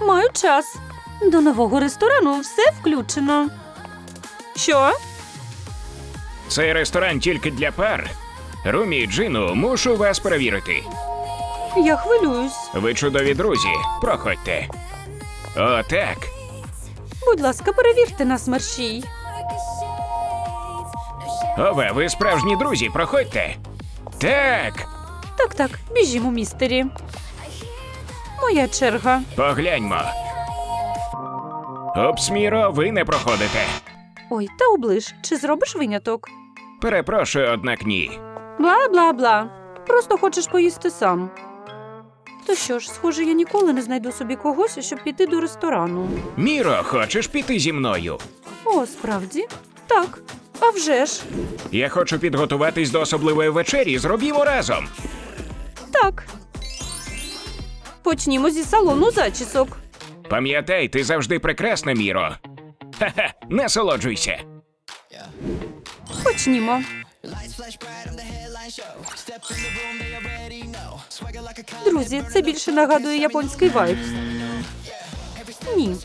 Маю час. До нового ресторану все включено. Що? Цей ресторан тільки для пар. Румі і Джину, мушу вас перевірити. Я хвилююсь. Ви чудові друзі. Проходьте. О, так. Будь ласка, перевірте нас мерщій. Ове, ви справжні друзі, проходьте. Так, Так, так, біжімо, містері. Моя черга. погляньмо. Опс, Міро, ви не проходите. Ой, та оближ, чи зробиш виняток? Перепрошую, однак ні. Бла бла бла. Просто хочеш поїсти сам. То що ж, схоже, я ніколи не знайду собі когось, щоб піти до ресторану. Міро, хочеш піти зі мною? О, справді? Так. А вже ж. Я хочу підготуватись до особливої вечері. Зробімо разом. Так. Почнімо зі салону зачісок. Пам'ятай, ти завжди прекрасна, Міро. Ха-ха, насолоджуйся. Почнімо. Друзі, це більше нагадує японський вайб. Ні.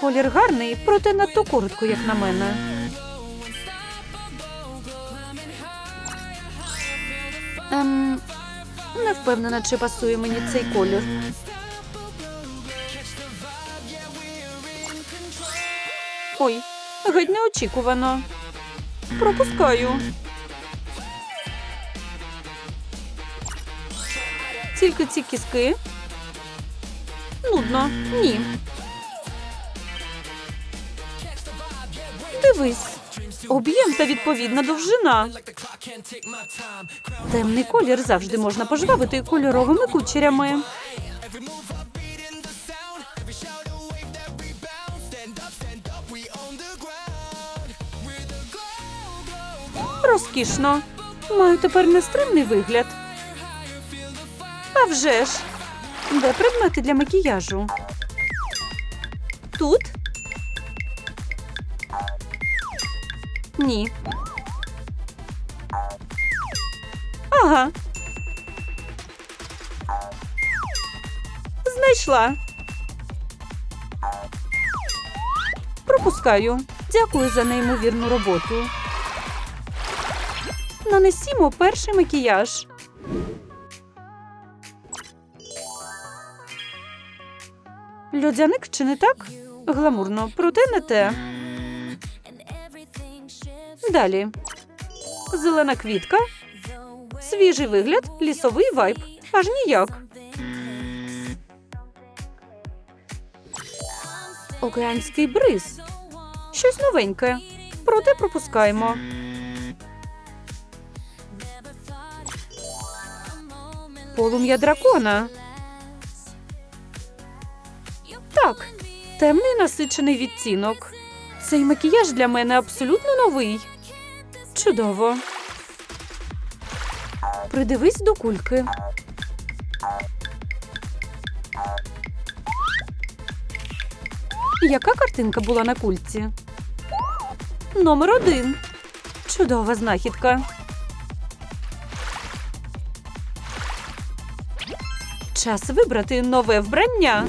Колір гарний, проте надто коротко, як на мене. Ем, не впевнена, чи пасує мені цей колір. Ой, геть неочікувано. Пропускаю. Тільки ці кіски. Нудно. Ні. Дивись. Об'єм та відповідна довжина. Темний колір завжди можна пожвавити кольоровими кучерями. Розкішно. Маю тепер нестримний вигляд. А вже ж. Де предмети для макіяжу? Тут? Ні. Ага. Знайшла. Пропускаю. Дякую за неймовірну роботу. Нанесімо перший макіяж. Льодяник чи не так? Гламурно, проте не те. Далі. Зелена квітка. Свіжий вигляд, лісовий вайб. Аж ніяк. Океанський бриз. Щось новеньке. Проте пропускаємо. Полум'я дракона. Так, темний насичений відтінок. Цей макіяж для мене абсолютно новий. Чудово. Придивись до кульки. Яка картинка була на кульці? Номер один. Чудова знахідка. Час вибрати нове вбрання.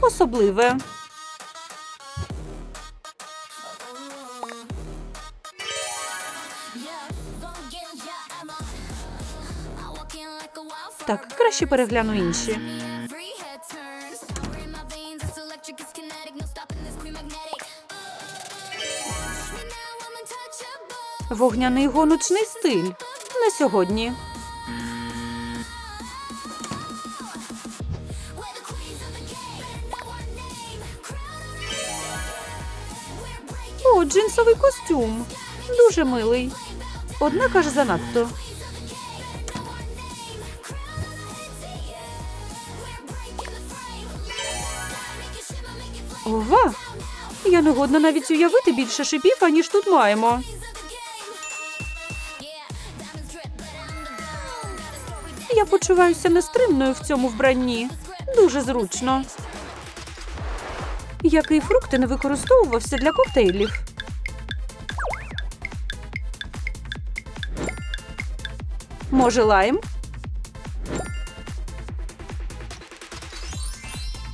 Особливе. Так, краще перегляну інші. Вогняний гоночний стиль. Не сьогодні. О, джинсовий костюм. Дуже милий. Однак аж занадто. Я не годна навіть уявити більше шипів, аніж тут маємо. Я почуваюся нестримною в цьому вбранні. Дуже зручно. Який фрукт не використовувався для коктейлів? Може, лайм?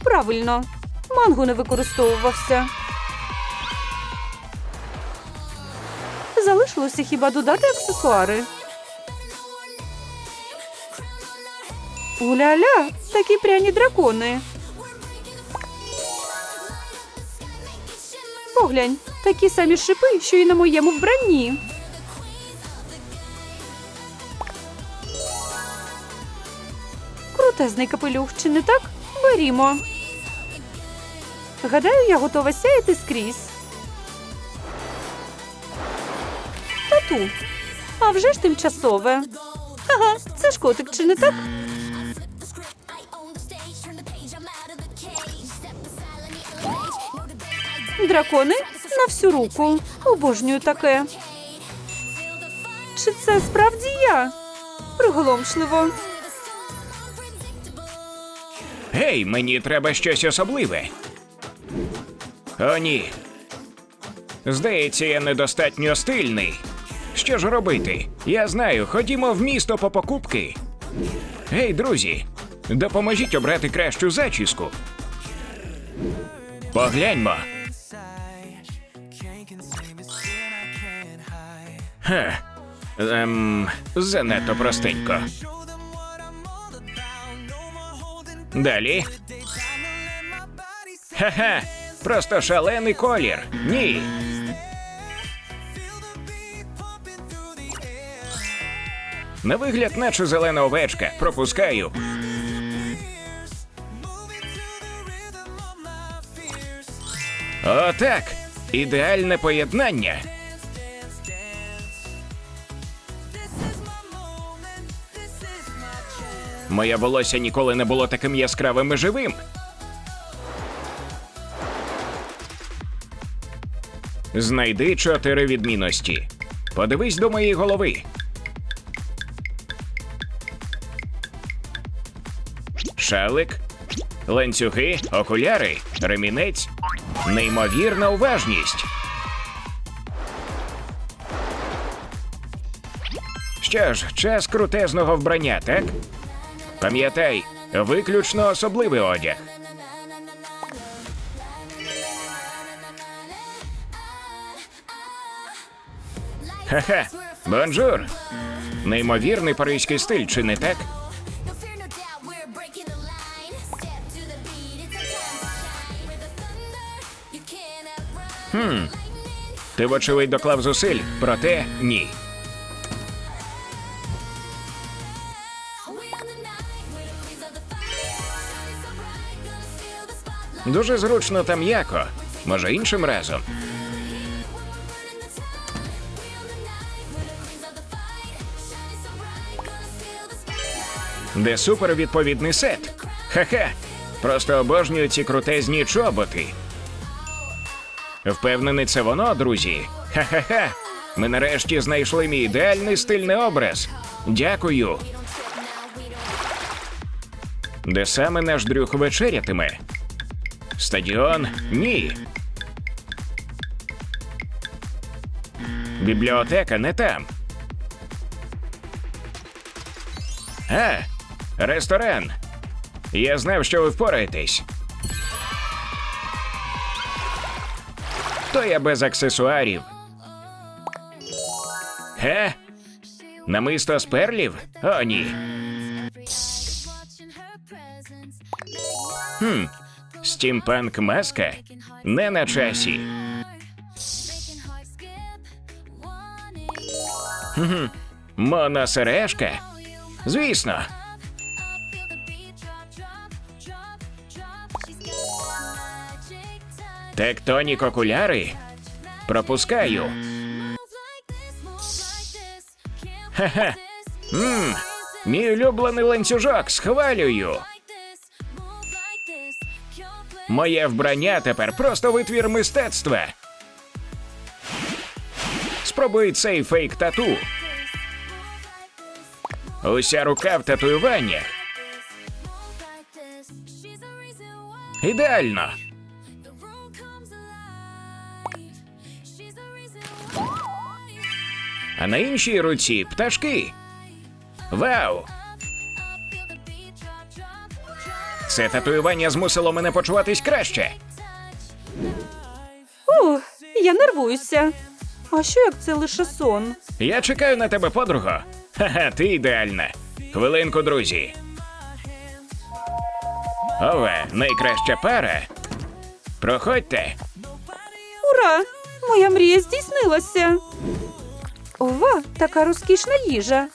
Правильно. Манго не використовувався. Залишилося хіба додати аксесуари. Уля-ля, такі пряні дракони. Поглянь, такі самі шипи, що і на моєму вбранні. Крутезний капелюх, чи не так? Берімо. Гадаю, я готова сяяти скрізь. Тату. А вже ж тимчасове. Ага, це ж котик, чи не так? Дракони на всю руку. Обожнюю таке. Чи це справді я? Приголомшливо. Гей, мені треба щось особливе. О, ні. Здається, я недостатньо стильний. Що ж робити? Я знаю, ходімо в місто по покупки. Гей, друзі, допоможіть обрати кращу зачіску. Погляньмо. Ха. Ем, занадто простенько. Далі. Ха-ха! Просто шалений колір. Ні. На вигляд, наче зелена овечка. Пропускаю. Отак. Ідеальне поєднання. Моє волосся ніколи не було таким яскравим і живим. Знайди чотири відмінності. Подивись до моєї голови. Шалик, ланцюги, окуляри, ремінець, неймовірна уважність. Що ж, час крутезного вбрання, так? Пам'ятай, виключно особливий одяг. Ха-ха, бонжур! Неймовірний паризький стиль, чи не так? Хм. Ти, вочевидь, доклав зусиль, проте ні. Дуже зручно та м'яко. Може, іншим разом. Де супервідповідний сет. Ха-ха. Просто обожнюю ці крутезні чоботи. Впевнений, це воно, друзі. Ха-ха-ха. Ми нарешті знайшли мій ідеальний стильний образ. Дякую. Де саме наш дрюх вечерятиме? Стадіон? Ні. Бібліотека не там. А, ресторан. Я знав, що ви впораєтесь. То я без аксесуарів. Ге? Намисто з перлів? О, ні. Хм, стімпанк маска не на часі. Хм, Мона сережка? Звісно. Тектонік окуляри? Пропускаю. Ха-ха. Мм, мій улюблений ланцюжок, схвалюю. Моє вбрання тепер просто витвір мистецтва. Спробуй цей фейк тату. Уся рука в татуюваннях. Ідеально. А на іншій руці пташки. Вау! Це татуювання змусило мене почуватись краще. Ух, я нервуюся. А що як це лише сон? Я чекаю на тебе, подруго. Ха-ха, ти ідеальна. Хвилинку, друзі. Ове, найкраща пара. Проходьте. Ура! Моя мрія здійснилася. Ова, така розкішна їжа.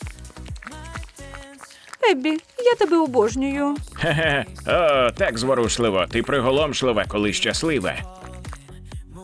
Еббі, я тебе обожнюю. Хе-хе. О, так зворушливо. Ти приголомшлива, коли щаслива.